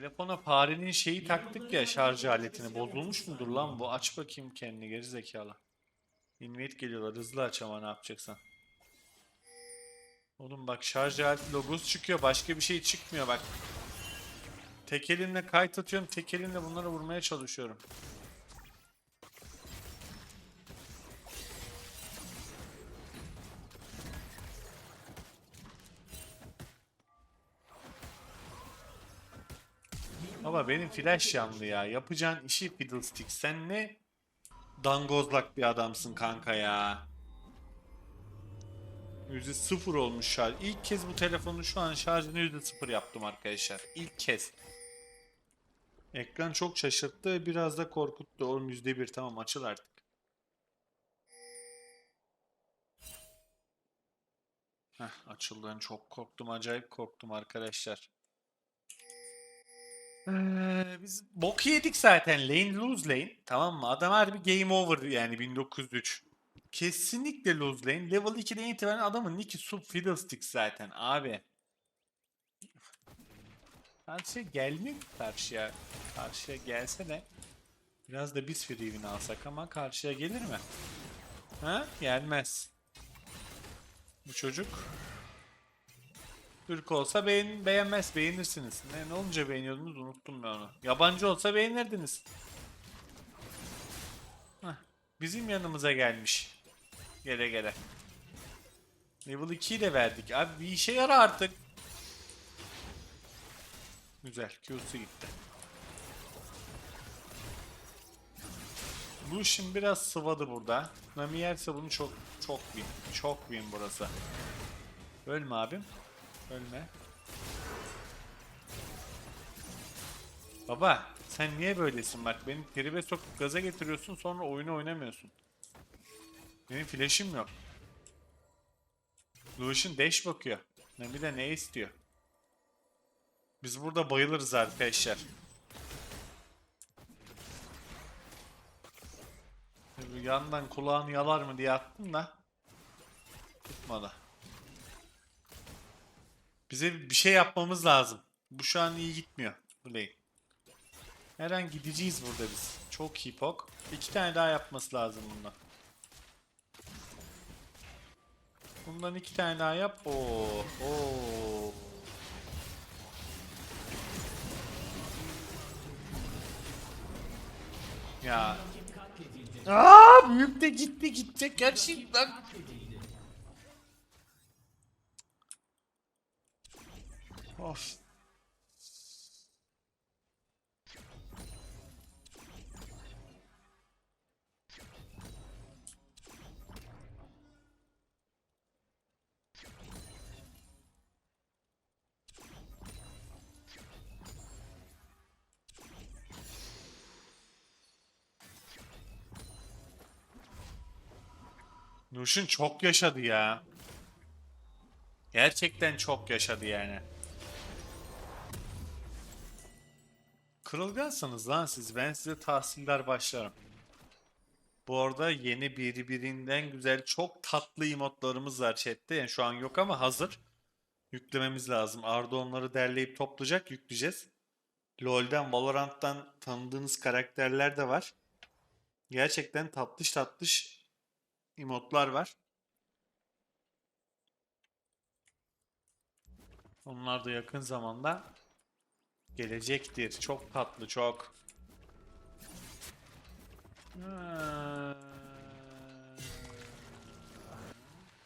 Telefona farenin şeyi taktık ya şarj aletini. Bozulmuş mudur lan bu? Aç bakayım kendini geri zekalı. Invite geliyorlar. Hızlı aç ama ne yapacaksan. Oğlum bak şarj aleti logosu çıkıyor. Başka bir şey çıkmıyor bak. Tek elimle kayıt atıyorum. Tek elimle bunları vurmaya çalışıyorum. Baba benim flash yandı ya. Yapacağın işi Fiddlestick. Sen ne dangozlak bir adamsın kanka ya. Yüzde sıfır olmuş şarj. İlk kez bu telefonun şu an şarjını yüzde sıfır yaptım arkadaşlar. İlk kez. Ekran çok şaşırttı. Biraz da korkuttu. Oğlum yüzde bir tamam açıl artık. Heh, açıldığını çok korktum. Acayip korktum arkadaşlar. Ee, biz bok yedik zaten. Lane lose lane. Tamam mı? Adam harbi game over yani 1903. Kesinlikle lose lane. Level 2'den itibaren adamın nicki sub fiddlestick zaten abi. Karşıya gelmiyor ki karşıya. Karşıya gelse de biraz da biz free win alsak ama karşıya gelir mi? Ha? Gelmez. Bu çocuk Türk olsa beğen beğenmez, beğenirsiniz. Ne, ne olunca beğeniyordunuz unuttum ben onu. Yabancı olsa beğenirdiniz. Heh, bizim yanımıza gelmiş. Gele gele. Level 2'yi de verdik. Abi bir işe yara artık. Güzel. Q'su gitti. Bu şimdi biraz sıvadı burada. Nami yerse bunu çok çok win. Çok win burası. Ölme abim. Ölme. Baba sen niye böylesin bak beni tribe sokup gaza getiriyorsun sonra oyunu oynamıyorsun. Benim flash'im yok. Lucian dash bakıyor. Ne bir de ne istiyor? Biz burada bayılırız arkadaşlar. Yandan kulağını yalar mı diye attım da tutmadı. Bize bir şey yapmamız lazım. Bu şu an iyi gitmiyor. Bu lane. Her an gideceğiz burada biz. Çok iyi pok. İki tane daha yapması lazım bundan. Bundan iki tane daha yap. Oo, oo. Ya. Aa, büyük de gitti gidecek gerçekten. Of. Nuş'un çok yaşadı ya. Gerçekten çok yaşadı yani. Kırılgansınız lan siz. Ben size tahsildar başlarım. Bu arada yeni birbirinden güzel çok tatlı emotlarımız var chatte. Yani şu an yok ama hazır. Yüklememiz lazım. Arda onları derleyip toplayacak. Yükleyeceğiz. LoL'den, Valorant'tan tanıdığınız karakterler de var. Gerçekten tatlış tatlış emotlar var. Onlar da yakın zamanda gelecektir. Çok tatlı, çok. Ha.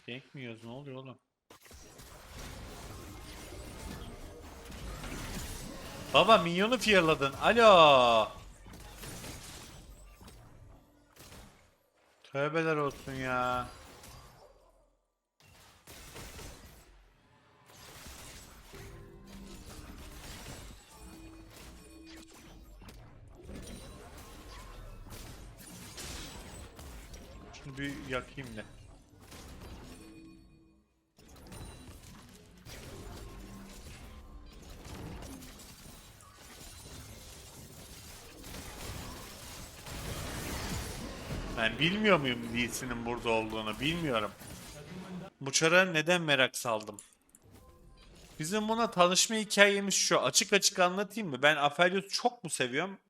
Gank mi? Ne oluyor oğlum? Baba minyonu fearladın. Alo. Tövbeler olsun ya. Bir yakayım da. Ben bilmiyor muyum Lee'sinin burada olduğunu? Bilmiyorum. Bu çara neden merak saldım? Bizim buna tanışma hikayemiz şu. Açık açık anlatayım mı? Ben Aphelios'u çok mu seviyorum?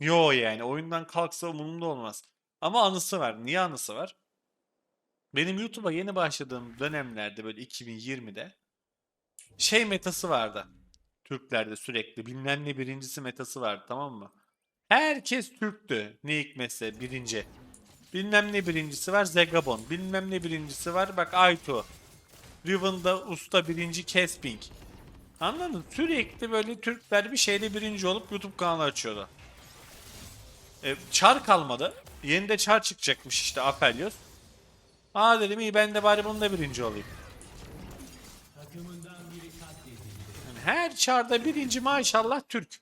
Yo yani oyundan kalksa umurumda olmaz. Ama anısı var. Niye anısı var? Benim YouTube'a yeni başladığım dönemlerde böyle 2020'de şey metası vardı. Türklerde sürekli bilmem ne birincisi metası vardı tamam mı? Herkes Türktü. Ne hikmetse birinci. Bilmem ne birincisi var Zegabon. Bilmem ne birincisi var bak Aytu. Riven'da usta birinci Kesping. Anladın? Sürekli böyle Türkler bir şeyde birinci olup YouTube kanalı açıyordu. E, çar kalmadı. Yeni de çar çıkacakmış işte Apelios. Aa dedim iyi ben de bari bunda birinci olayım. Yani her çarda birinci maşallah Türk.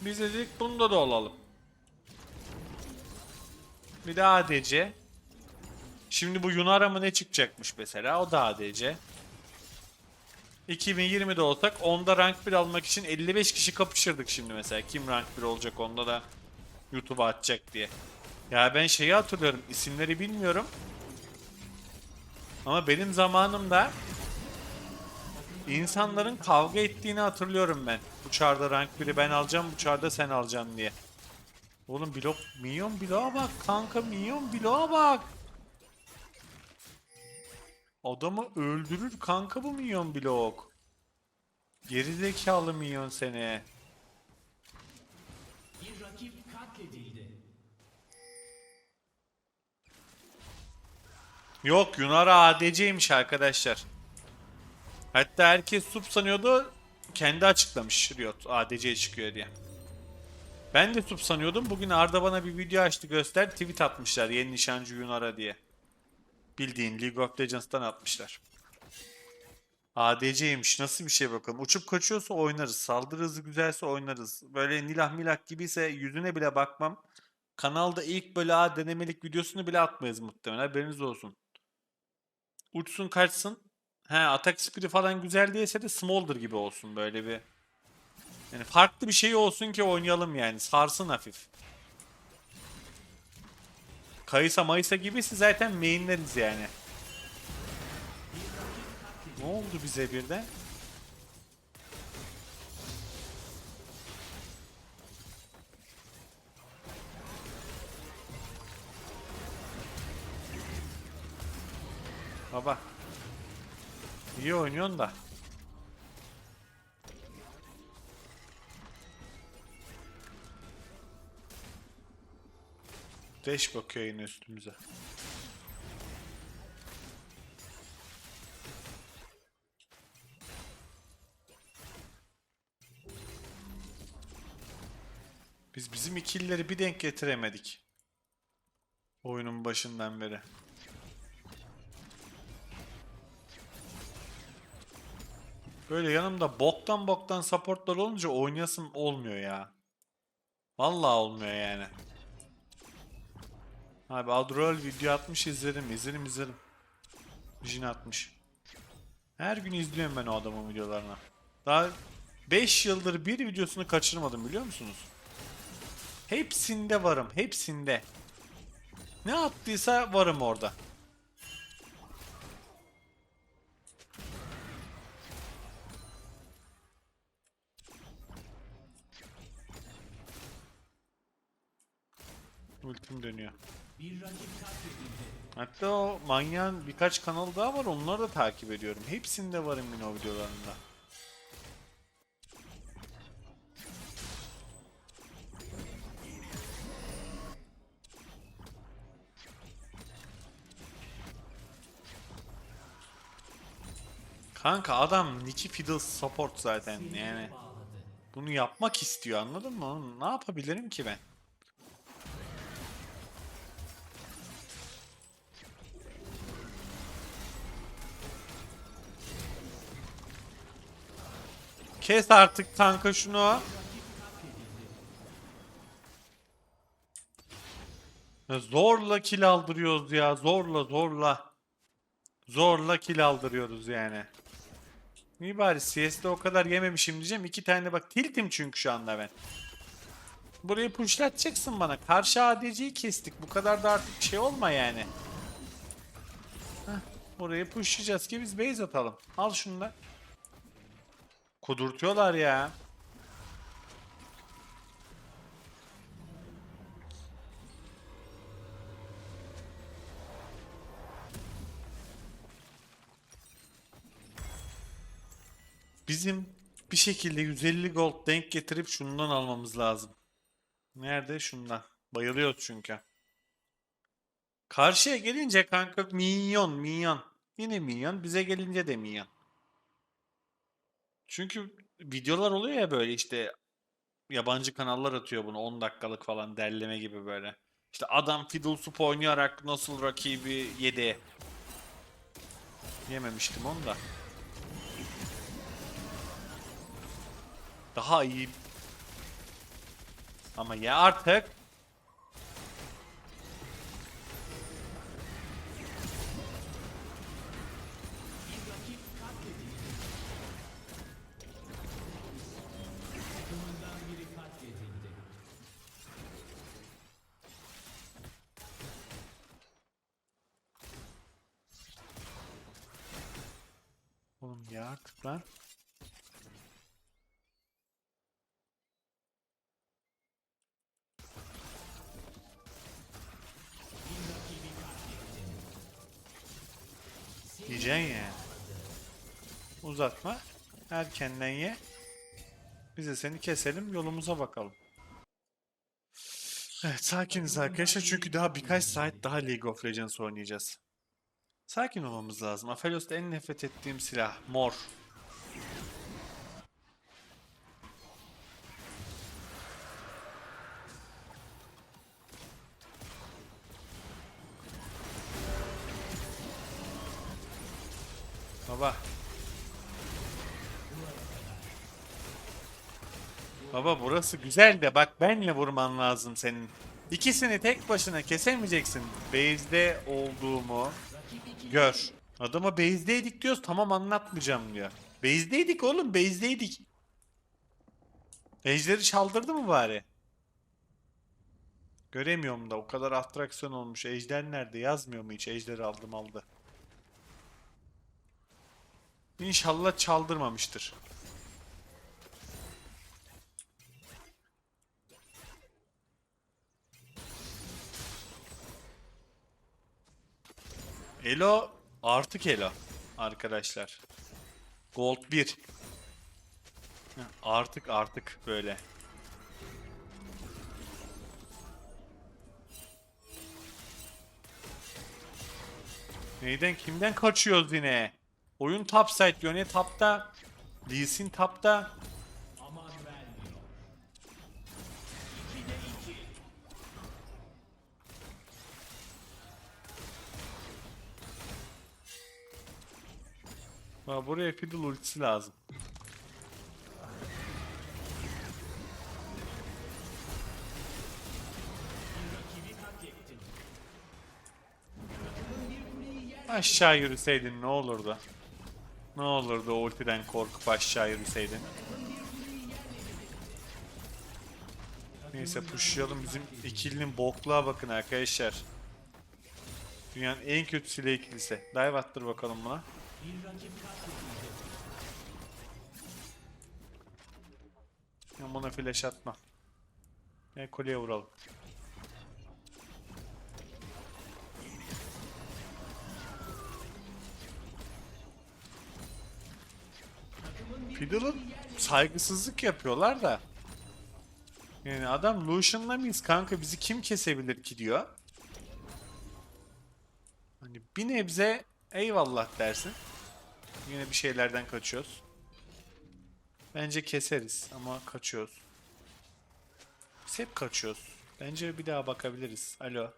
Biz de dedik bunda da olalım. Bir de ADC. Şimdi bu Yunara mı ne çıkacakmış mesela? O da ADC. 2020'de olsak onda rank 1 almak için 55 kişi kapışırdık şimdi mesela. Kim rank 1 olacak onda da YouTube'a atacak diye. Ya ben şeyi hatırlıyorum. isimleri bilmiyorum. Ama benim zamanımda insanların kavga ettiğini hatırlıyorum ben. Bu çarda rank 1'i ben alacağım, bu çarda sen alacaksın diye. Oğlum blok, minyon bloğa bak kanka minyon bloğa bak. Adamı öldürür kanka bu minyon blok. Gerizekalı minyon seni. Yok Yunara ADC'ymiş arkadaşlar. Hatta herkes sup sanıyordu. Kendi açıklamış Riot ADC çıkıyor diye. Ben de sup sanıyordum. Bugün Arda bana bir video açtı göster. Tweet atmışlar yeni nişancı Yunara diye. Bildiğin League of Legends'tan atmışlar. ADC'ymiş. Nasıl bir şey bakalım. Uçup kaçıyorsa oynarız. Saldırı hızı güzelse oynarız. Böyle nilah milah gibiyse yüzüne bile bakmam. Kanalda ilk böyle A denemelik videosunu bile atmayız muhtemelen. Haberiniz olsun. Uçsun kaçsın. He atak speed'i falan güzel değilse de Smolder gibi olsun böyle bir. Yani farklı bir şey olsun ki oynayalım yani. Sarsın hafif. Kayısa Mayısa gibisi zaten mainleriz yani. Ne oldu bize birden? Baba. İyi oynuyorsun da. Deş bakıyor yine üstümüze. Biz bizim ikilileri bir denk getiremedik. Oyunun başından beri. Böyle yanımda boktan boktan supportlar olunca oynayasım olmuyor ya. Vallahi olmuyor yani. Abi Adroal video atmış izledim izledim izledim. Jin atmış. Her gün izliyorum ben o adamın videolarını. Daha 5 yıldır bir videosunu kaçırmadım biliyor musunuz? Hepsinde varım hepsinde. Ne attıysa varım orada. Ultim dönüyor. Hatta o manyağın birkaç kanal daha var onları da takip ediyorum. Hepsinde varım yine o videolarında. Kanka adam Nicky Fiddle support zaten yani. Bunu yapmak istiyor anladın mı? Ne yapabilirim ki ben? Kes artık kanka şunu. Zorla kill aldırıyoruz ya. Zorla zorla. Zorla kill aldırıyoruz yani. İyi bari CS'de o kadar yememişim diyeceğim. İki tane bak tiltim çünkü şu anda ben. Burayı pushlatacaksın bana. Karşı ADC'yi kestik. Bu kadar da artık şey olma yani. Heh, burayı pushlayacağız ki biz base atalım. Al şunu da. Kudurtuyorlar ya. Bizim bir şekilde 150 gold denk getirip şundan almamız lazım. Nerede? Şundan. Bayılıyoruz çünkü. Karşıya gelince kanka minyon minyon. Yine minyon. Bize gelince de minyon. Çünkü videolar oluyor ya böyle işte yabancı kanallar atıyor bunu 10 dakikalık falan derleme gibi böyle. İşte adam Fiddle Soup oynayarak nasıl rakibi yedi. Yememiştim onu da. Daha iyi. Ama ya artık. Artık lan. Yiyeceksin ya. Uzatma. Erkenden ye. Biz de seni keselim yolumuza bakalım. Evet sakiniz arkadaşlar çünkü daha birkaç saat daha League of Legends oynayacağız. Sakin olmamız lazım. Aphelios'ta en nefret ettiğim silah mor. Baba. Baba burası güzel de bak benle vurman lazım senin. İkisini tek başına kesemeyeceksin. Base'de olduğumu gör. Adama base'deydik diyoruz tamam anlatmayacağım diyor. Base'deydik oğlum base'deydik. Ejderi çaldırdı mı bari? Göremiyorum da o kadar atraksiyon olmuş. Ejder nerede? Yazmıyor mu hiç? Ejderi aldım aldı. İnşallah çaldırmamıştır. Elo artık Elo arkadaşlar. Gold 1. Heh, Artık artık böyle. Neyden kimden kaçıyoruz yine? Oyun topside yöne tapta. Lee tapta. Bak buraya Fiddle ultisi lazım. Aşağı yürüseydin ne olurdu? Ne olurdu o ultiden korkup aşağı yürüseydin? Neyse pushlayalım bizim ikilinin bokluğa bakın arkadaşlar. Dünyanın en kötü silah ikilisi. Dive attır bakalım buna. Ben buna flash atma. Kuleye vuralım. Fiddle'ın saygısızlık yapıyorlar da. Yani adam Lucian'la mıyız kanka bizi kim kesebilir ki diyor. Hani bir nebze eyvallah dersin. Yine bir şeylerden kaçıyoruz. Bence keseriz ama kaçıyoruz. Biz hep kaçıyoruz. Bence bir daha bakabiliriz. Alo.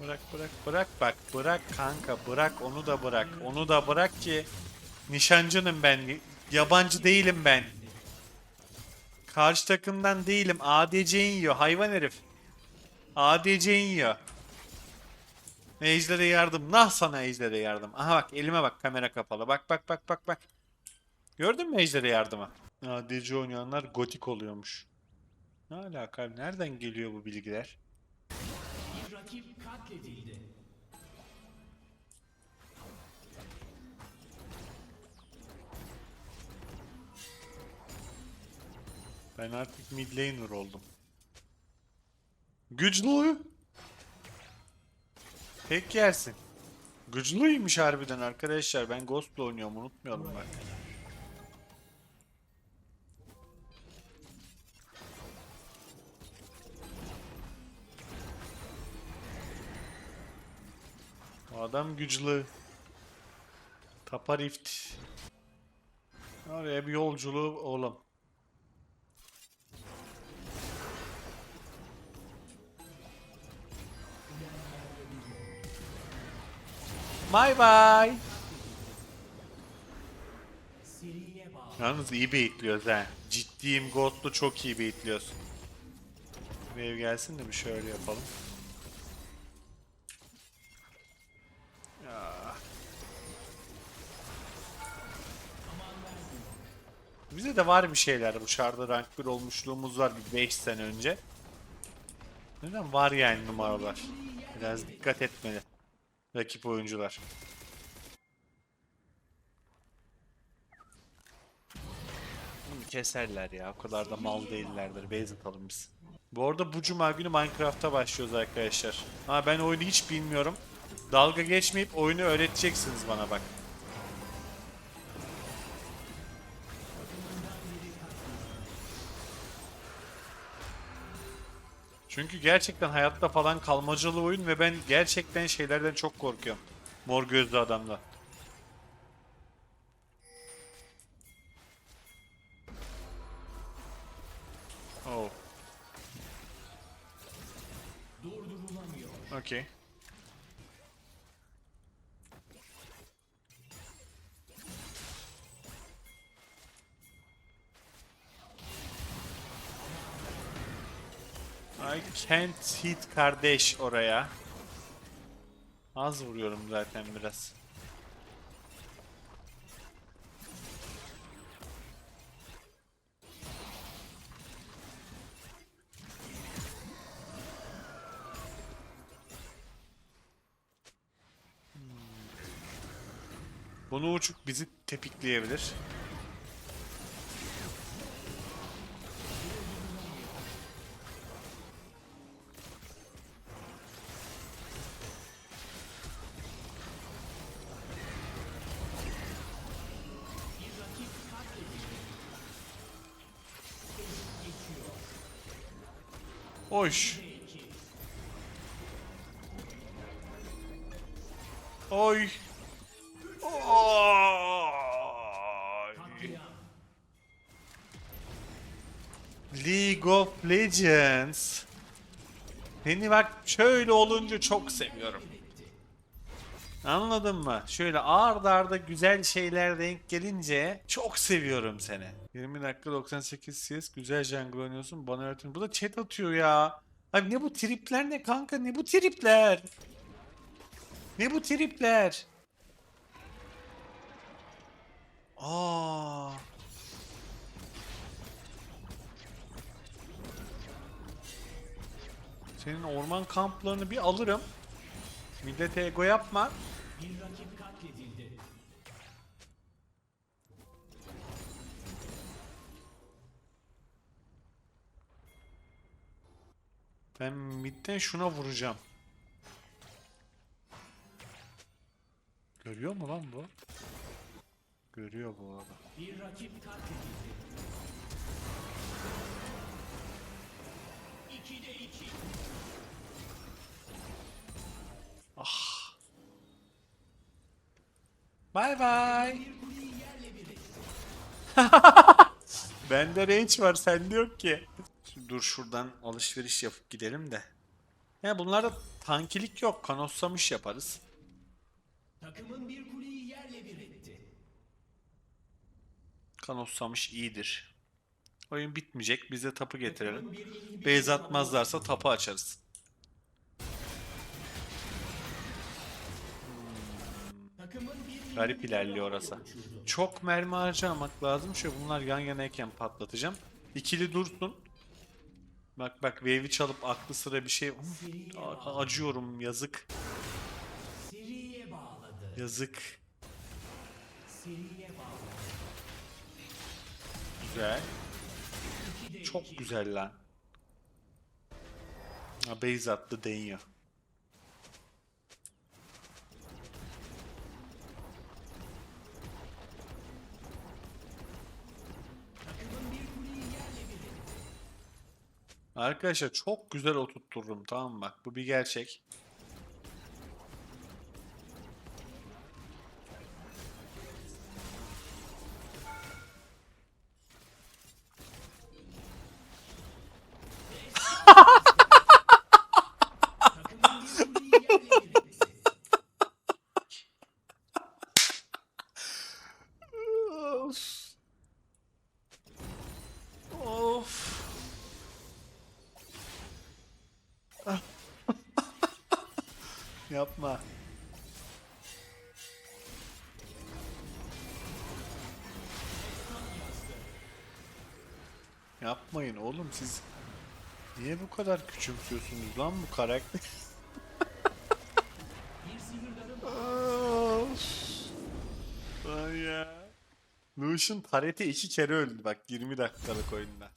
Bırak bırak bırak bak bırak kanka bırak onu da bırak onu da bırak ki nişancınım ben yabancı değilim ben. Karşı takımdan değilim ADC'in yiyor hayvan herif. ADC'in yiyor. Ejder'e yardım. Nah sana Ejder'e yardım. Aha bak elime bak kamera kapalı. Bak bak bak bak bak. Gördün mü Ejder'e yardımı? ADC oynayanlar gotik oluyormuş. Ne alaka? Nereden geliyor bu bilgiler? Ben artık mid laner oldum. Güçlü. Tek yersin. Güçlüymüş harbiden arkadaşlar. Ben Ghost'la oynuyorum unutmayalım bak. Adam güçlü. Tapa Rift. Oraya bir yolculuğu oğlum. Bye bye. Yalnız iyi baitliyoruz ha. Ciddiyim Ghost'lu çok iyi baitliyoruz. Wave gelsin de bir şöyle yapalım. Ya. Bize de var bir şeyler. Bu şarda rank 1 olmuşluğumuz var bir 5 sene önce. Neden var yani numaralar? Biraz dikkat etmeli. Rakip oyuncular. Keserler ya. O kadar da mal değillerdir. Base atalım biz. Bu arada bu cuma günü Minecraft'a başlıyoruz arkadaşlar. Ha ben oyunu hiç bilmiyorum. Dalga geçmeyip oyunu öğreteceksiniz bana bak. Çünkü gerçekten hayatta falan kalmacalı oyun ve ben gerçekten şeylerden çok korkuyorum. Mor gözlü adamla. I can't hit kardeş oraya. Az vuruyorum zaten biraz. Hmm. Bunu uçuk bizi tepikleyebilir. Hoş. Oy. Oy. League of Legends. Beni bak şöyle olunca çok seviyorum. Anladın mı? Şöyle ağır arda güzel şeyler denk gelince çok seviyorum seni. 20 dakika 98 CS güzel jungle oynuyorsun bana öğretin. Bu da chat atıyor ya. Abi ne bu tripler ne kanka ne bu tripler? Ne bu tripler? Aa. Senin orman kamplarını bir alırım. Millet ego yapma. Ben midden şuna vuracağım. Görüyor mu lan bu? Görüyor bu arada. Ah. Bye bye. Bende range var sende yok ki. Dur şuradan alışveriş yapıp gidelim de. Yani bunlarda tankilik yok. Kanotsamış yaparız. Takımın bir kuleyi yerle bir etti. Kanotsamış iyidir. Oyun bitmeyecek. Biz de tapı getirelim. Beyz atmazlarsa tapı açarız. Garip ilerliyor orası. Çok mermi harcamak lazım. Şöyle bunlar yan yanayken patlatacağım. İkili dursun. Bak bak wave'i çalıp aklı sıra bir şey... Uf, acıyorum yazık. seriye bağladı. Yazık. Seriye bağladı. Güzel. Çok güzel lan. Ha, base attı deniyor. Arkadaşlar çok güzel oturttururum tamam mı? Bak bu bir gerçek. Yapma. Yapmayın oğlum siz. Niye bu kadar küçümsüyorsunuz lan bu karakter? Ay ya. Lucian Taret'e iki kere öldü bak 20 dakikalık oyunda.